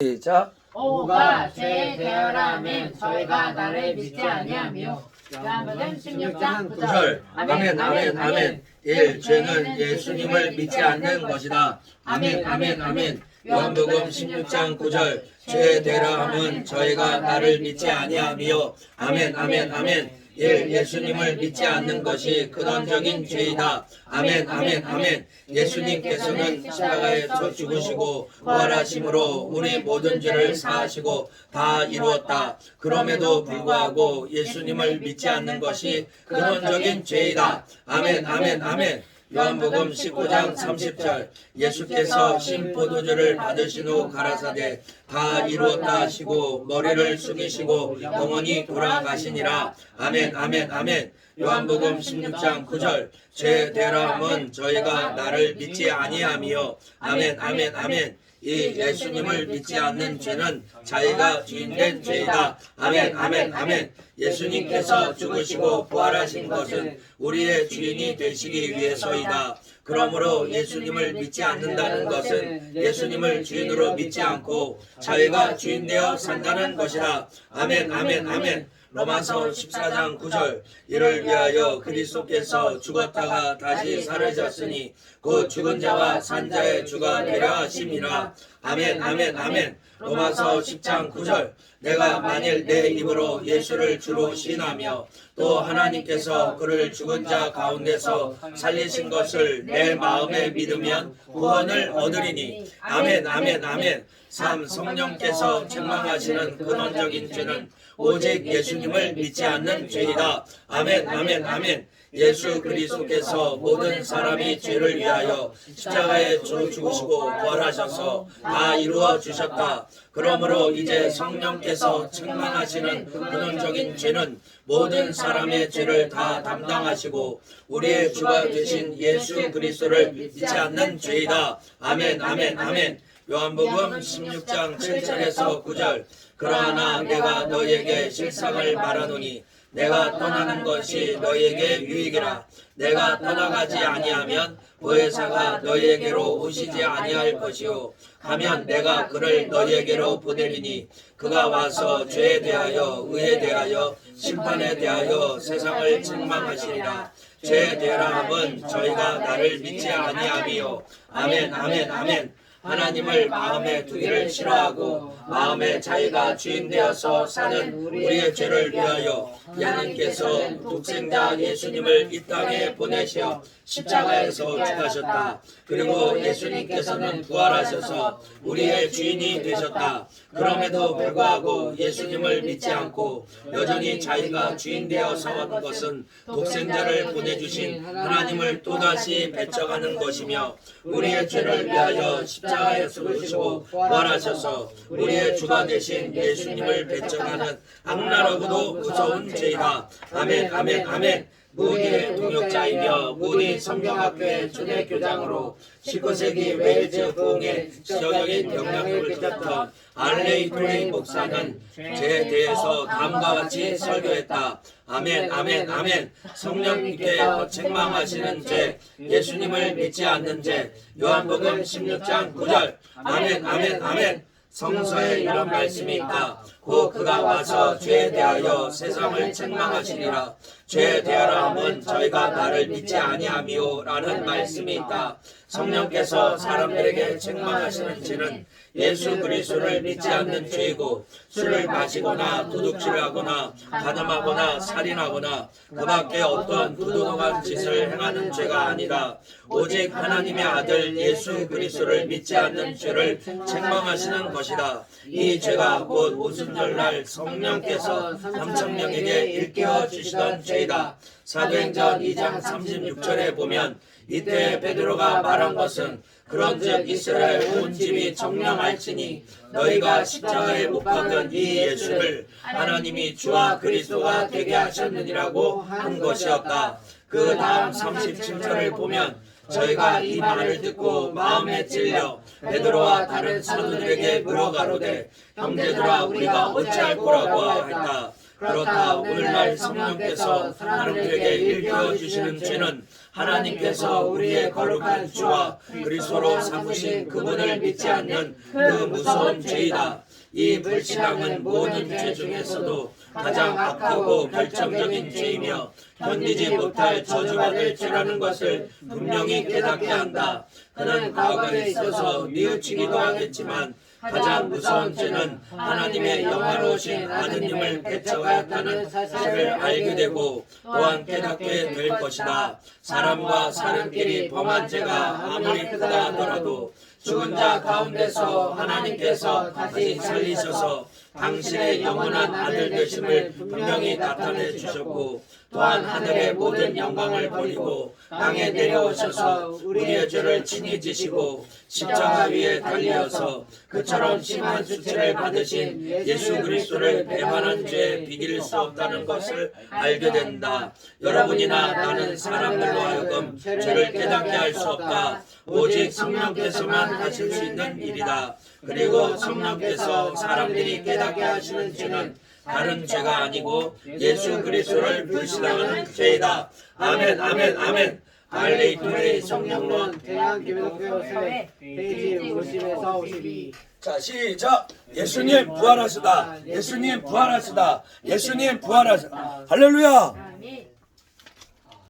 시작. 오가 죄 되어라면 저희가 나를 믿지 아니하며 요한복음 16장 9절 9절. 아멘, 아멘, 아멘. 1. 죄는 예수님을 믿지 않는 것이다. 아멘, 아멘, 아멘. 요한복음 16장 9절. 죄 되라 함은 저희가 나를 믿지 아니하며 아멘, 아멘, 아멘. 1. 예수님을 믿지 않는 것이 근원적인 죄이다. 아멘, 아멘, 아멘. 예수님께서는 십자가에서 죽으시고 부활하심으로 우리 모든 죄를 사하시고 다 이루었다. 그럼에도 불구하고 예수님을 믿지 않는 것이 근원적인 죄이다. 아멘, 아멘, 아멘. 요한복음 19장 30절 예수께서 신포도주를 받으신 후 가라사대 다 이루었다 하시고 머리를 숙이시고 영원히 돌아가시니라. 아멘 아멘 아멘. 요한복음 16장 9절 죄 대람은 저희가 나를 믿지 아니하며 아멘 아멘 아멘 이 예수님을 믿지 않는 죄는 자기가 주인된 죄이다. 아멘, 아멘, 아멘. 예수님께서 죽으시고 부활하신 것은 우리의 주인이 되시기 위해서이다. 그러므로 예수님을 믿지 않는다는 것은 예수님을 주인으로 믿지 않고 자기가 주인 되어 산다는 것이다. 아멘, 아멘, 아멘. 로마서 14장 9절 이를 위하여 그리스도께서 죽었다가 다시 살아졌으니 그 죽은 자와 산 자의 주가 되려 하심이라 아멘 아멘 아멘 로마서 10장 9절 내가 만일 내 입으로 예수를 주로 시인하며 또 하나님께서 그를 죽은 자 가운데서 살리신 것을 내 마음에 믿으면 구원을 얻으리니 아멘 아멘 아멘 3. 성령께서 책망하시는 근원적인 죄는 오직 예수님을 믿지 않는 죄이다. 아멘, 아멘, 아멘. 예수 그리스도께서 모든 사람이 죄를 위하여 십자가에 주 죽으시고 부활하셔서 다 이루어 주셨다. 그러므로 이제 성령께서 책망하시는 근원적인 죄는 모든 사람의 죄를 다 담당하시고 우리의 주가 되신 예수 그리스도를 믿지 않는 죄이다. 아멘, 아멘, 아멘. 요한복음 16장 7절에서 9절 그러나 내가 너에게 실상을 말하노니 내가 떠나는 것이 너에게 유익이라. 내가 떠나가지 아니하면 보혜사가 너에게로 오시지 아니할 것이요. 하면 내가 그를 너에게로 보내리니 그가 와서 죄에 대하여 의에 대하여 심판에 대하여 세상을 책망하시리라. 죄에 대하함은 저희가 나를 믿지 아니하며 아멘 아멘 아멘 하나님을 마음에 두기를 싫어하고 마음에 자기가 주인 되어서 사는 우리의 죄를 위하여 하나님께서 독생자 예수님을 이 땅에 보내시어 십자가에서 죽으셨다. 그리고 예수님께서는 부활하셔서 우리의 주인이 되셨다. 그럼에도 불구하고 예수님을 믿지 않고 여전히 자기가 주인 되어 서는 것은 독생자를 보내주신 하나님을 또다시 배척하는 것이며 우리의 죄를 위하여 십자가 에 죽으시고 부활하셔서 우리의 주가 되신 예수님을 배척하는 악랄하고도 무서운 죄이다. 아멘 아멘 아멘 무디의 동역자이며 무디 성경학교의 초대교장으로 19세기 웨일즈 부흥의 지적인 영향력을 끼쳤던 알레이 토레인 목사는 죄에 대해서 다음과 같이 설교했다. 아멘, 아멘, 아멘. 성령님께 책망하시는 죄, 예수님을 믿지 않는 죄, 요한복음 16장 9절. 아멘, 아멘, 아멘. 성서에 이런 말씀이 있다. 곧 그가 와서 죄에 대하여 세상을 책망하시리라. 죄에 대하라 함은 저희가 나를 믿지 아니하미요 라는 말씀이 있다. 성령께서 사람들에게 책망하시는 죄는 예수 그리스도를 믿지 않는 죄이고 술을 마시거나 도둑질을 하거나 가늠하거나 살인하거나 그 밖에 어떤 부도덕한 짓을 행하는 죄가 아니라 오직 하나님의 아들 예수 그리스도를 믿지 않는 죄를 책망하시는 것이다. 이 죄가 곧 오순 절날 성령께서 3천 명에게 일깨워 주시던 죄이다. 사도행전 2장 36절에 보면 이때 베드로가 말한 것은 그런즉 이스라엘 온 집이 청량할지니 너희가 십자가에 못 박은 이 예수를 하나님이 주와 그리스도가 되게 하셨느니라고 한 것이었다. 그 다음 37절을 보면 저희가 이 말을 듣고 마음에 찔려 베드로와 다른 사도들에게 물어가로되 형제들아 우리가 어찌할 거라고 했다. 그렇다 오늘날 성령께서 사람들에게 일깨워 주시는 죄는 하나님께서 우리의 거룩한 주와 그리스도로 삼으신 그분을 믿지 않는 그 무서운 죄이다. 이 불신앙은 모든 죄 중에서도 가장 악하고 결정적인 죄이며 견디지 못할 저주받을 죄라는 것을 분명히 깨닫게 한다. 그는 과거에 있어서 뉘우치기도 하겠지만 가장 무서운 죄는 하나님의 영화로우신 아드님을 배척하였다는 사실을 알게 되고 또한 깨닫게 될 것이다. 사람과 사람끼리 범한 죄가 아무리 크다 하더라도 죽은 자 가운데서 하나님께서 다시 살리셔서 당신의 영원한 아들 되심을 분명히 나타내 주셨고 또한 하늘의 모든 영광을 버리고 땅에 내려오셔서 우리의 죄를 친히 지시고 십자가 위에 달리어서 그처럼 심한 수치를 받으신 예수 그리스도를 배반한 죄에 비길 수 없다는 것을 알게 된다. 여러분이나 나는 사람들로 하여금 죄를 깨닫게 할 수 없다. 오직 성령께서만 하실 수 있는 일이다. 그리고 성령께서 사람들이 깨닫게 하시는 죄는 다른 죄가 아니고 예수 그리스도를 불신하는 죄이다. 아멘, 아멘, 아멘. 할리루야 성령론. 대한기독교 사회 페이지 50에서 52 자, 시작. 예수님 부활하시다. 예수님 부활하시다. 예수님 부활하시다. 할렐루야.